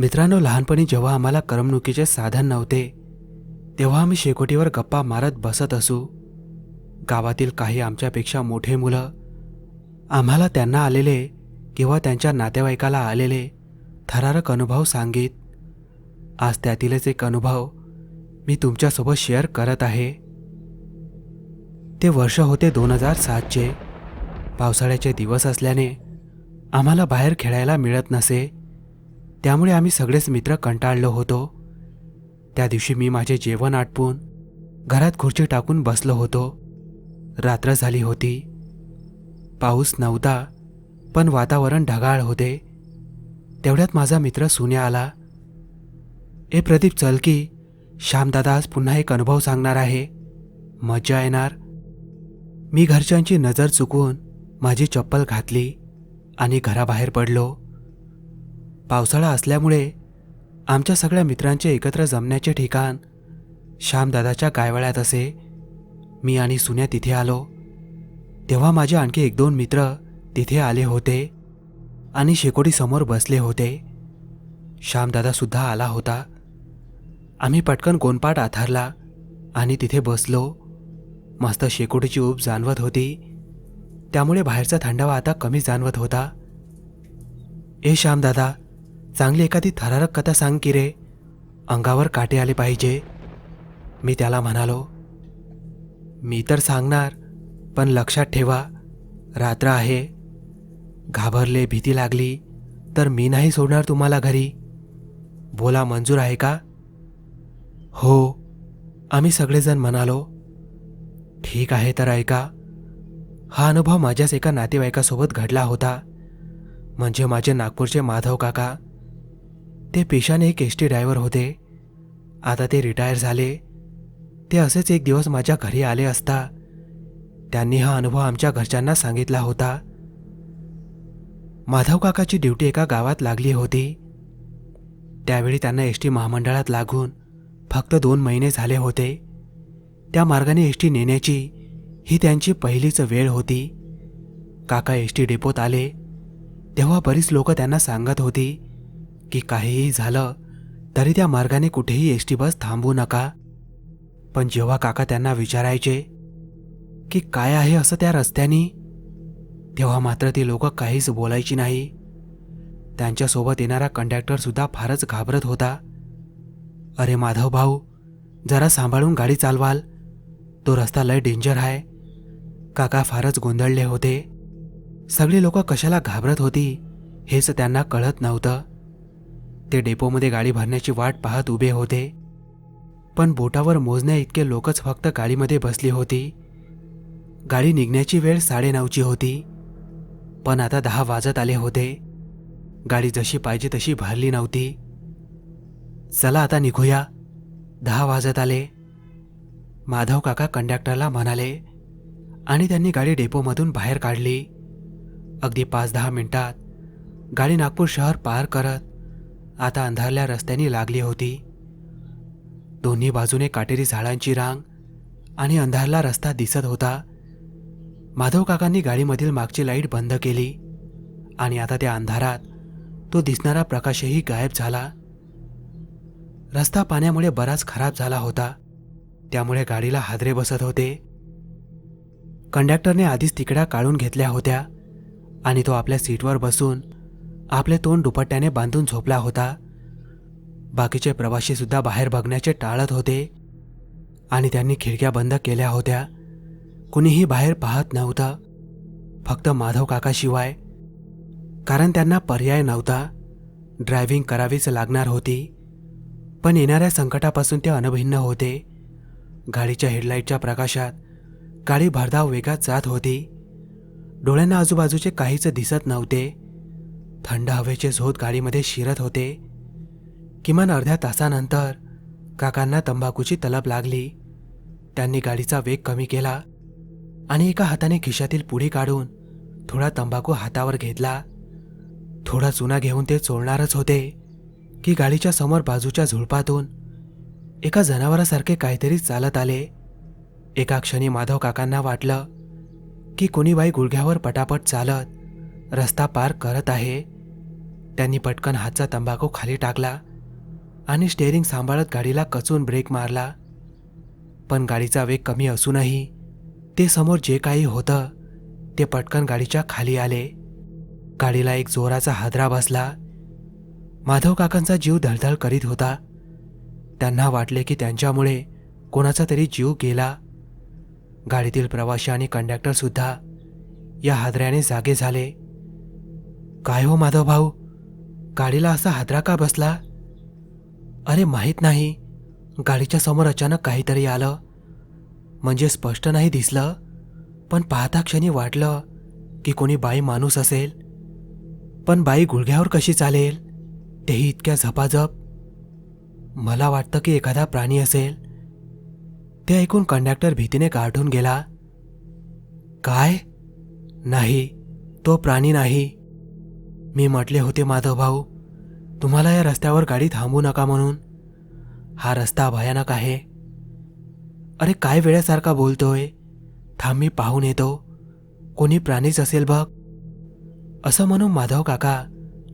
मित्रांनो लहानपणी जेव्हा आम्हाला करमणुकीचे साधन नव्हते तेव्हा आम्ही शेकोटीवर गप्पा मारत बसत असू. गावातील काही आमच्यापेक्षा मोठे मुलं आम्हाला त्यांना आलेले किंवा त्यांच्या नातेवाईकाला आलेले थरारक अनुभव सांगित आज त्यातीलच एक अनुभव मी तुमच्यासोबत शेअर करत आहे. ते वर्ष होते दोन हजार सातचे. पावसाळ्याचे दिवस असल्याने आम्हाला बाहेर खेळायला मिळत नसे. त्यामुळे आम्ही सगळेच मित्र कंटाळलो होतो. त्या दिवशी मी माझे जेवण आटपून घरात खुर्ची टाकून बसलो होतो. रात्र झाली होती. पाऊस नव्हता पण वातावरण ढगाळ होते. तेवढ्यात माझा मित्र सुन्या आला. ए प्रदीप चल की. श्यामदादा आज पुन्हा एक अनुभव सांगणार आहे. मज्जा येणार. मी घरच्यांची नजर चुकवून माझी चप्पल घातली आणि घराबाहेर पडलो. पावसाळा असल्यामुळे आमच्या सगळ्या मित्रांचे एकत्र जमण्याचे ठिकाण श्यामदादाच्या गायवळ्यात असे. मी आणि सुन्या तिथे आलो. तेव्हा माझे आणखी एक दोन मित्र तिथे आले होते आणि शेकोटीसमोर बसले होते. श्यामदादासुद्धा आला होता. आम्ही पटकन कोणपाट आथरला आणि तिथे बसलो. मस्त शेकोटीची ऊब जाणवत होती. त्यामुळे बाहेरचा थंडावा आता कमी जाणवत होता. ए श्यामदादा चांगली एखादी थरारक कथा सांग की रे. अंगावर काटे आले पाहिजे. मी त्याला म्हणालो मी तर सांगणार पण लक्षात ठेवा रात्र आहे. घाबरले भीती लागली तर मी नाही सोडणार तुम्हाला घरी. बोला मंजूर आहे का? हो. आम्ही सगळेजण म्हणालो ठीक आहे तर ऐका. हा अनुभव माझ्याच एका नातेवाईकासोबत घडला होता. म्हणजे माझे नागपूरचे माधव काका. ते पेशाने एक एस टी ड्रायव्हर होते. आता ते रिटायर झाले. ते असेच एक दिवस माझ्या घरी आले असता. त्यांनी हा अनुभव आमच्या घरच्यांना सांगितला होता. माधव काकाची ड्युटी एका गावात लागली होती. त्यावेळी त्यांना एस टी महामंडळात लागून फक्त दोन महिने झाले होते. त्या मार्गाने एस टी नेण्याची ही त्यांची पहिलीच वेळ होती. काका एस टी डेपोत आले. तेव्हा बरीच लोक त्यांना सांगत होती की काहीही झालं तरी त्या मार्गाने कुठेही एस टी बस थांबू नका. पण जेव्हा काका त्यांना विचारायचे की काय आहे असं त्या रस्त्यानी तेव्हा मात्र ती लोक काहीच बोलायची नाही. त्यांच्यासोबत येणारा कंडक्टर सुद्धा फारच घाबरत होता. अरे माधव भाऊ जरा सांभाळून गाडी चालवाल. तो रस्ता लय डेंजर आहे. काका फारच गोंधळले होते. सगळी लोक कशाला घाबरत होती हेच त्यांना कळत नव्हतं. ते डेपोमध्ये गाडी भरण्याची वाट पाहत उभे होते. पण बोटावर मोजण्या इतके लोकच फक्त गाडीमध्ये बसली होती. गाडी निघण्याची वेळ साडेनऊची होती. पण आता दहा वाजत आले होते. गाडी जशी पाहिजे तशी भरली नव्हती. चला आता निघूया. दहा वाजत आले. माधव काका कंडक्टरला म्हणाले आणि त्यांनी गाडी डेपोमधून बाहेर काढली. अगदी पाच दहा मिनिटात गाडी नागपूर शहर पार करत आता अंधारल्या रस्त्याने लागली होती. दोन्ही बाजूने काटेरी झाडांची रांग आणि अंधारला रस्ता दिसत होता. माधव काकांनी गाडीमधील मागची लाइट बंद केली आणि आता त्या अंधारात तो दिसणारा प्रकाशही गायब झाला. रस्ता पाण्यामुळे बराच खराब झाला होता. त्यामुळे गाडीला हादरे बसत होते. कंडक्टरने आधीच तिकड्या काढून घेतल्या होत्या आणि तो आपल्या सीटवर बसून आपले तोंड दुपट्ट्याने बांधून झोपला होता. बाकीचे प्रवासी सुद्धा बाहेर बघण्याचे टाळत होते आणि त्यांनी खिडक्या बंद केल्या होत्या. कुणीही बाहेर पाहत नव्हतं. फक्त माधव काकाशिवाय. कारण त्यांना पर्याय नव्हता. ड्रायव्हिंग करावीच लागणार होती. पण येणाऱ्या संकटापासून ते अनभिन्न होते. गाडीच्या हेडलाईटच्या प्रकाशात गाडी भरधाव वेगात जात होती. डोळ्यांना आजूबाजूचे काहीच दिसत नव्हते. थंड हवेचे झोत गाडीमध्ये शिरत होते. किमान अर्ध्या तासानंतर काकांना तंबाखूची तलब लागली. त्यांनी गाडीचा वेग कमी केला आणि एका हाताने खिशातील पुडी काढून थोडा तंबाखू हातावर घेतला. थोडा चुना घेऊन ते चोळणारच होते की गाडीच्या समोर बाजूच्या झुळपातून एका जनावरासारखे काहीतरी चालत आले. एका क्षणी माधव काकांना वाटलं की कोणी बाई गुडघ्यावर पटापट चालत रस्ता पार करत आहे. त्यांनी पटकन हातचा तंबाखू खाली टाकला आणि स्टेअरिंग सांभाळत गाडीला कचून ब्रेक मारला. पण गाडीचा वेग कमी असूनही ते समोर जे काही होतं ते पटकन गाडीच्या खाली आले. गाडीला एक जोराचा हादरा बसला. माधव काकांचा जीव धडधड करीत होता. त्यांना वाटले की त्यांच्यामुळे कोणाचा तरी जीव गेला. गाडीतील प्रवाशी आणि कंडक्टरसुद्धा या हादऱ्याने जागे झाले. काय हो माधव भाऊ? गाडीला असा हादरा का बसला? अरे माहीत नाही. गाडीच्या समोर अचानक काहीतरी आलं. म्हणजे स्पष्ट नाही दिसलं पण पाहता क्षणी वाटलं की कोणी बाई माणूस असेल. पण बाई गुडघ्यावर कशी चालेल? तेही इतक्या झपाझप. मला वाटतं की एखादा प्राणी असेल. ते ऐकून कंडक्टर भीतीने गाठून गेला. काय? नाही. तो प्राणी नाही. मी म्हटले होते माधव भाऊ तुम्हाला या रस्त्यावर गाडी थांबू नका म्हणून. हा रस्ता भयानक आहे. अरे काय वेळेसारखा बोलतोय? थांब मी पाहून येतो. कोणी प्राणीच असेल बघ. असं म्हणून माधव काका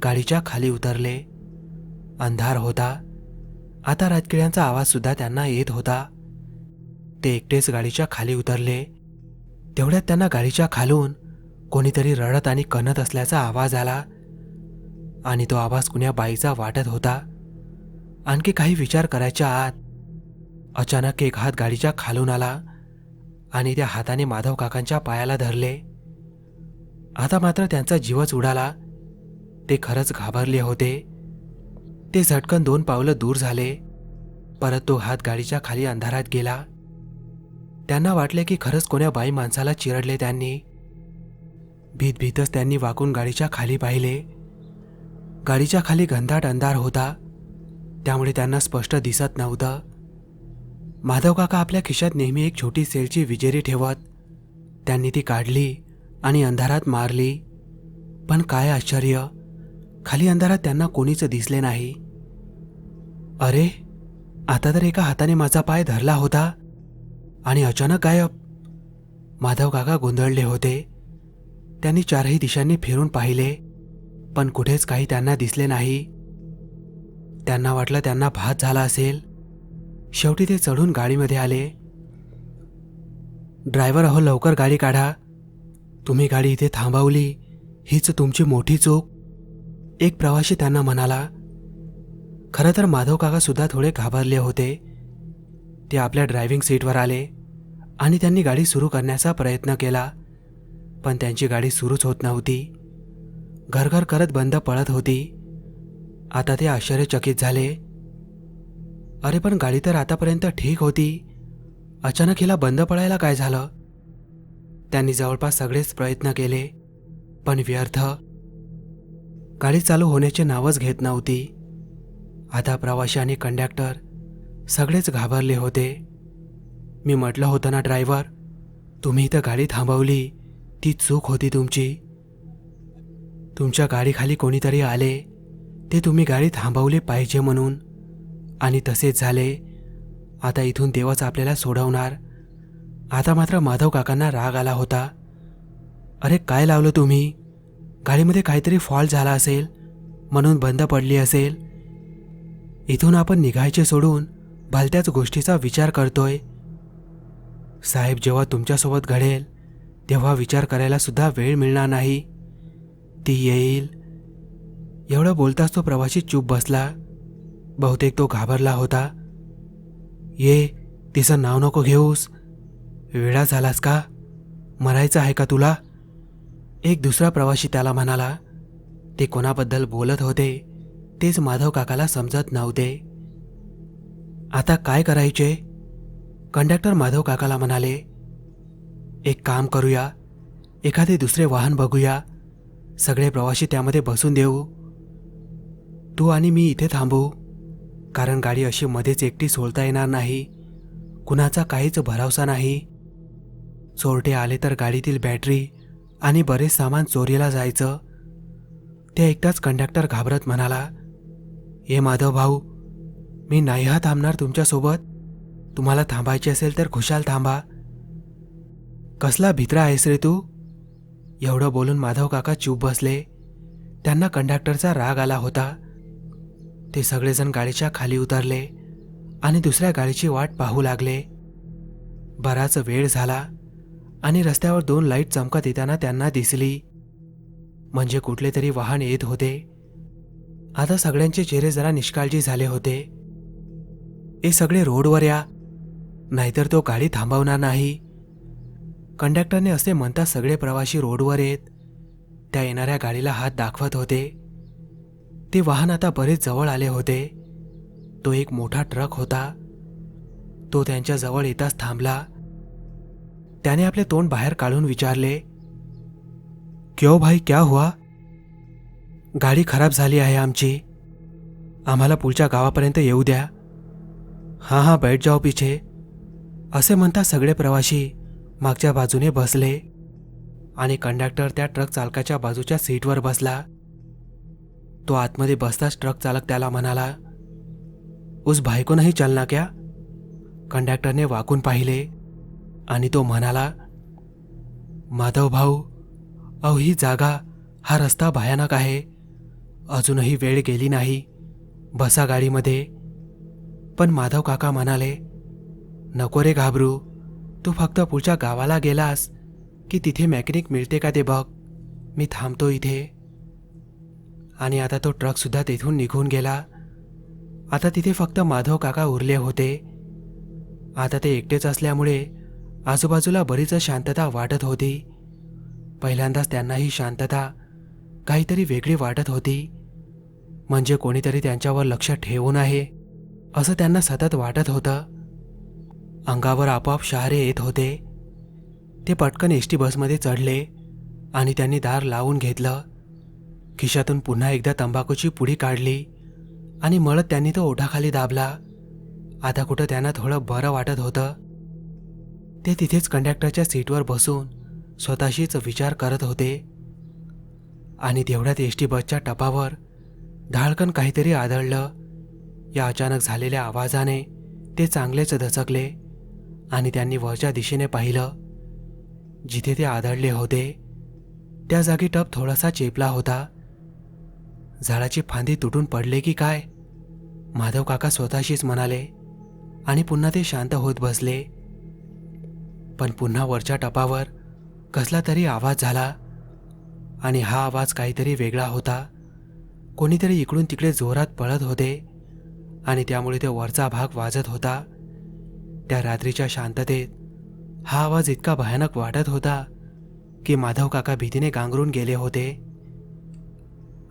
गाडीच्या खाली उतरले. अंधार होता. आता राजकिड्यांचा आवाज सुद्धा त्यांना येत होता. ते एकटेच गाडीच्या खाली उतरले. तेवढ्यात त्यांना गाडीच्या खालून कोणीतरी रडत आणि कणत असल्याचा आवाज आला. आणि तो आवाज कुण्या बाईचा वाटत होता. आणखी काही विचार करायच्या आत अचानक एक हात गाडीच्या खालून आला आणि त्या हाताने माधव काकांच्या पायाला धरले. आता मात्र त्यांचा जीवच उडाला. ते खरंच घाबरले होते. ते झटकन दोन पावलं दूर झाले. परत तो हात गाडीच्या खाली अंधारात गेला. त्यांना वाटले की खरंच कोण्या बाई माणसाला चिरडले त्यांनी. भीत भीतच त्यांनी वाकून गाडीच्या खाली पाहिले. गाडीच्या खाली घनदाट अंधार होता. त्यामुळे त्यांना स्पष्ट दिसत नव्हतं. माधव काका आपल्या खिशात नेहमी एक छोटी सेलची विजेरी ठेवत त्यांनी ती काढली आणि अंधारात मारली. पण काय आश्चर्य खाली अंधारात त्यांना कोणीच दिसले नाही. अरे आता तर एका हाताने माझा पाय धरला होता आणि अचानक गायब. माधव काका गोंधळले होते. त्यांनी चारही दिशांनी फिरून पाहिले. पण कुठेच काही त्यांना दिसले नाही. त्यांना वाटलं त्यांना भात झाला असेल. शेवटी ते चढून गाडीमध्ये आले. ड्रायव्हर अहो लवकर गाडी काढा. तुम्ही गाडी इथे थांबवली. हीच तुमची मोठी चूक. एक प्रवासी त्यांना म्हणाला खरं तर माधव काका सुद्धा थोडे घाबरले होते. ते आपल्या ड्रायव्हिंग सीटवर आले आणि त्यांनी गाडी सुरू करण्याचा प्रयत्न केला. पण त्यांची गाडी सुरूच होत नव्हती. घरघर करत बंद पळत होती. आता ते आश्चर्यचकित झाले. अरे पण गाडी तर आतापर्यंत ठीक होती. अचानक हिला बंद पडायला काय झालं? त्यांनी जवळपास सगळेच प्रयत्न केले पण व्यर्थ. गाडी चालू होण्याचे नावच घेत नव्हती. आता प्रवाशी आणि कंडक्टर सगळेच घाबरले होते. मी म्हटलं होतं ना ड्रायव्हर तुम्ही इथं गाडी थांबवली ती चूक होती तुमची. तुमच्या गाडीखाली कोणीतरी आले. ते तुम्ही गाडी थांबवले पाहिजे म्हणून. आणि तसेच झाले. आता इथून देवच आपल्याला सोडवणार. आता मात्र माधव काकांना राग आला होता. अरे काय लावलं तुम्ही? गाडीमध्ये काहीतरी फॉल्ट झाला असेल. म्हणून बंद पडली असेल. इथून आपण निघायचे सोडून भलत्याच गोष्टीचा विचार करतोय. साहेब जेव्हा तुमच्यासोबत घडेल तेव्हा विचार करायला सुद्धा वेळ मिळणार नाही. ती येईल? एवढं बोलताच तो प्रवासी चूप बसला. बहुतेक तो घाबरला होता. ये तिचं नाव नको घेऊस. वेळा झालास का? मरायचं आहे का तुला? एक दुसरा प्रवाशी त्याला म्हणाला. ते कोणाबद्दल बोलत होते तेच माधव काकाला समजत नव्हते. आता काय करायचे? कंडक्टर माधव काकाला म्हणाले. एक काम करूया. एखादे दुसरे वाहन बघूया. सगळे प्रवासी त्यामध्ये बसून देऊ. तू आणि मी इथे थांबू. कारण गाडी अशी मध्येच एकटी सोडता येणार नाही. कुणाचा काहीच भरावसा नाही. चोरटे आले तर गाडीतील बॅटरी आणि बरेच सामान चोरीला जायचं. ते एकटाच कंडक्टर घाबरत म्हणाला ए माधव भाऊ मी नाही हा थांबणार तुमच्यासोबत. तुम्हाला थांबायचे असेल तर खुशाल थांबा. कसला भित्रा आहेस रे तू? एवढं बोलून माधव काका चूप बसले. त्यांना कंडक्टरचा राग आला होता. ते सगळेजण गाडीच्या खाली उतरले आणि दुसऱ्या गाडीची वाट पाहू लागले. बराच वेळ झाला आणि रस्त्यावर दोन लाइट चमकत येताना त्यांना दिसली. म्हणजे कुठले तरी वाहन येत होते. आता सगळ्यांचे चेहरे जरा निष्काळजी झाले होते. हे सगळे रोडवर या. नाहीतर तो गाडी थांबवणार नाही. कंडक्टरने असे म्हणता सगळे प्रवासी रोडवर येत त्या येणाऱ्या गाडीला हात दाखवत होते. ते वाहन आता बरेच जवळ आले होते. तो एक मोठा ट्रक होता. तो त्यांच्या जवळ येताच थांबला. त्याने आपले तोंड बाहेर काढून विचारले क्यो भाई क्या हुआ? गाडी खराब झाली आहे आमची. आम्हाला पुढच्या गावापर्यंत येऊ द्या. हां हां बैठ जाओ पिछे. असे म्हणता सगळे प्रवासी मागच्या बाजूने बसले आणि कंडक्टर त्या ट्रक चालकाच्या बाजूच्या सीटवर बसला. तो आतमध्ये बसताच ट्रक चालक त्याला म्हणाला उस भाई को नाही चलना क्या? कंडक्टरने वाकून पाहिले आणि तो म्हणाला माधव भाऊ अहो ही जागा हा रस्ता भयानक आहे. अजूनही वेळ गेली नाही बसा गाडीमध्ये. पण माधव काका म्हणाले नको रे घाबरू तू फक्त पुढच्या गावाला गेलास की तिथे मॅकॅनिक मिळते का ते बघ. मी थांबतो इथे. आणि आता तो ट्रकसुद्धा तेथून निघून गेला. आता तिथे फक्त माधव काका उरले होते. आता ते एकटेच असल्यामुळे आजूबाजूला बरीच शांतता वाटत होती. पहिल्यांदाच त्यांना ही शांतता काहीतरी वेगळी वाटत होती. म्हणजे कोणीतरी त्यांच्यावर लक्ष ठेवून आहे असं त्यांना सतत वाटत होतं. अंगावर आपोआप शहारे येत होते. ते पटकन एस टी बसमध्ये चढले आणि त्यांनी दार लावून घेतलं. खिशातून पुन्हा एकदा तंबाखूची पुडी काढली आणि मळत त्यांनी तो ओठाखाली दाबला. आता कुठं त्यांना थोडं बरं वाटत होतं. ते तिथेच कंडक्टरच्या सीटवर बसून स्वतःशीच विचार करत होते. आणि तेवढ्यात एस टी बसच्या टपावर धाळकन काहीतरी आदळलं. या अचानक झालेल्या आवाजाने ते चांगलेच दचकले. आणि त्यांनी वरच्या दिशेने पाहिलं. जिथे ते आदळले होते त्या जागी टप थोडासा चेपला होता. झाडाची फांदी तुटून पडले की काय? माधव काका स्वतःशीच म्हणाले आणि पुन्हा ते शांत होत बसले. पण पुन्हा वरच्या टपावर कसला तरी आवाज झाला आणि हा आवाज काहीतरी वेगळा होता. कोणीतरी इकडून तिकडे जोरात पळत होते आणि त्यामुळे तो वरचा भाग वाजत होता. त्या रात्रीच्या शांततेत हा आवाज इतका भयानक वाटत होता की माधव काका भीतीने गांगरून गेले होते.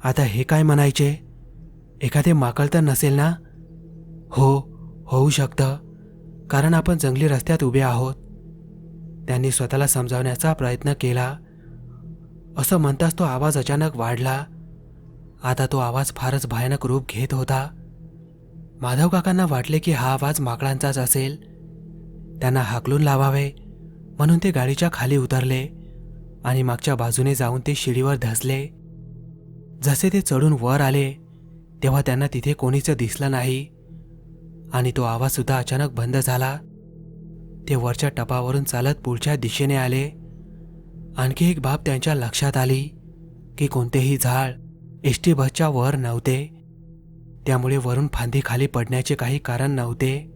आता हे काय म्हणायचे? एखादे माकळ तर नसेल ना? हो होऊ शकतं कारण आपण जंगली रस्त्यात उभे आहोत. त्यांनी स्वतःला समजावण्याचा प्रयत्न केला. असं म्हणताच तो आवाज अचानक वाढला. आता तो आवाज फारच भयानक रूप घेत होता. माधव काकांना वाटले की हा आवाज माकडांचाच असेल. त्यांना हाकलून लावावे. म्हणून ते गाडीच्या खाली उतरले आणि मागच्या बाजूने जाऊन ते शिडीवर धसले. जसे ते चढून वर आले तेव्हा त्यांना तिथे कोणीच दिसलं नाही. आणि तो आवाजसुद्धा अचानक बंद झाला. ते वरच्या टपावरून चालत पुढच्या दिशेने आले. आणखी एक बाब त्यांच्या लक्षात आली की कोणतेही झाड एस टी बसच्या वर नव्हते. त्यामुळे वरून फांदी खाली पडण्याचे काही कारण नव्हते.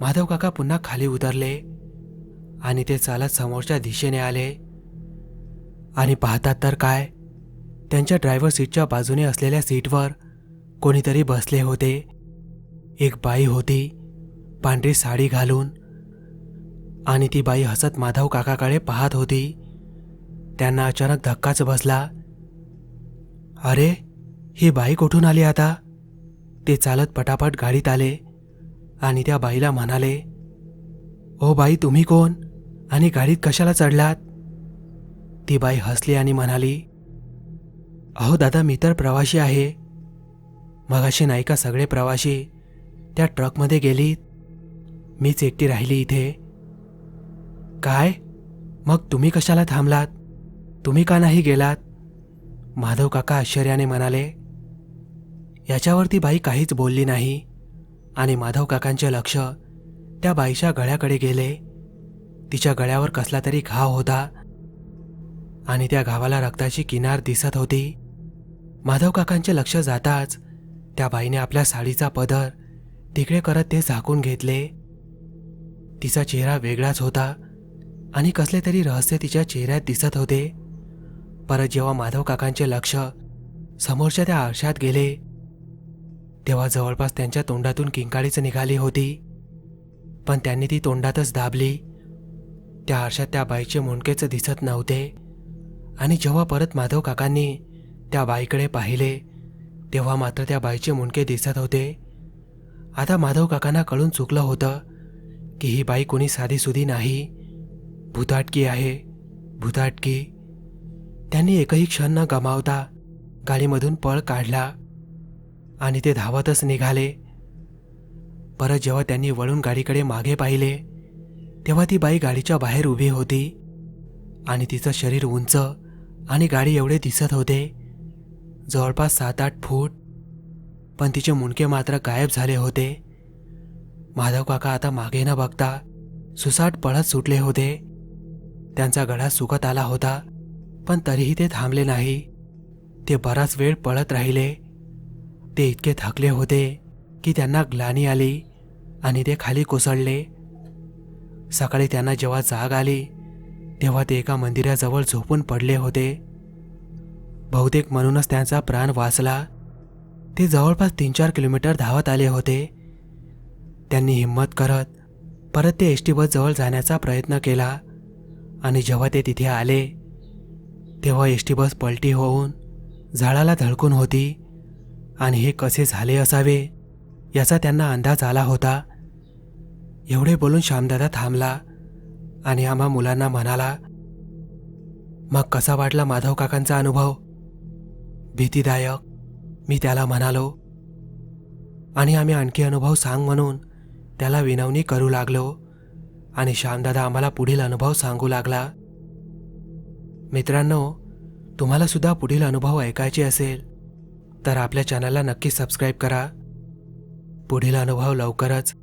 माधव काका पुन्हा खाली उतरले आणि ते चालत समोरच्या दिशेने आले. आणि पाहतात तर काय त्यांच्या ड्रायव्हर सीटच्या बाजूने असलेल्या सीटवर कोणीतरी बसले होते. एक बाई होती पांढरी साडी घालून. आणि ती बाई हसत माधव काकाकडे पाहत होती. त्यांना अचानक धक्काच बसला. अरे ही बाई कुठून आली आता? ते चालत पटापट गाडीत आले. आणि त्या बाईला म्हणाले ओ बाई तुम्ही कोण? आणि गाडीत कशाला चढलात? ती बाई हसली आणि म्हणाली अहो दादा मी तर प्रवाशी आहे. मगाशी नाही का सगळे प्रवाशी त्या ट्रकमध्ये गेलीत? मीच एकटी राहिली इथे. काय? मग तुम्ही कशाला थांबलात? तुम्ही का नाही गेलात? माधव काका आश्चर्याने म्हणाले याच्यावरती बाई काहीच बोलली नाही. आणि माधव काकांचे लक्ष त्या बाईच्या गळ्याकडे गेले. तिच्या गळ्यावर कसला तरी घाव होता आणि त्या घावाला रक्ताची किनार दिसत होती. माधव काकांचे लक्ष जाताच त्या बाईने आपल्या साडीचा पदर तिकडे करत ते झाकून घेतले. तिचा चेहरा वेगळाच होता आणि कसले तरी रहस्य तिच्या चेहऱ्यात दिसत होते. परत जेव्हा माधव काकांचे लक्ष समोरच्या त्या आरशात गेले तेव्हा जवळपास त्यांच्या तोंडातून किंकाळीच निघाली होती. पण त्यांनी ती तोंडातच दाबली. त्या आरशात त्या बाईचे मुंडकेच दिसत नव्हते. आणि जेव्हा परत माधव काकांनी त्या बाईकडे पाहिले तेव्हा मात्र त्या बाईचे मुंडके दिसत होते. आता माधव काकांना कळून चुकलं होतं की ही बाई कोणी साधीसुधी नाही. भुताटकी आहे भुताटकी. त्यांनी एकही क्षण न गमावता गाडीमधून पळ काढला. आणि ते धावतच निघाले. परत जेव्हा त्यांनी वळून गाडीकडे मागे पाहिले तेव्हा ती बाई गाडीच्या बाहेर उभी होती. आणि तिचं शरीर उंच आणि गाडी एवढे दिसत होते. जवळपास सात आठ फूट. पण तिचे मुंडके मात्र गायब झाले होते. माधव काका आता मागे न बघता सुसाट पळत सुटले होते. त्यांचा गळा सुकत आला होता पण तरीही ते थांबले नाही. ते बराच वेळ पळत राहिले. ते इतके थकले होते की त्यांना ग्लानी आली आणि ते खाली कोसळले. सकाळी त्यांना जेव्हा जाग आली तेव्हा ते एका मंदिराजवळ झोपून पडले होते. बहुतेक म्हणूनच त्यांचा प्राण वाचला. ते जवळपास तीन चार किलोमीटर धावत आले होते. त्यांनी हिंमत करत परत ते एस टी बसजवळ जाण्याचा प्रयत्न केला आणि जेव्हा ते तिथे आले तेव्हा एस टी बस पलटी होऊन झाडाला धडकून होती. आणि हे कसे झाले असावे याचा त्यांना अंदाज आला होता. एवढे बोलून श्यामदादा थांबला आणि आम्हा मुलांना म्हणाला मग कसा वाटला माधव काकांचा अनुभव? भीतीदायक मी त्याला म्हणालो. आणि आम्ही आणखी अनुभव सांग म्हणून त्याला विनवणी करू लागलो आणि श्यामदादा आम्हाला पुढील अनुभव सांगू लागला. मित्रांनो तुम्हाला सुद्धा पुढील अनुभव ऐकायचे असेल तर आपल्या चॅनलला नक्की सबस्क्राईब करा. पुढील अनुभव लवकरच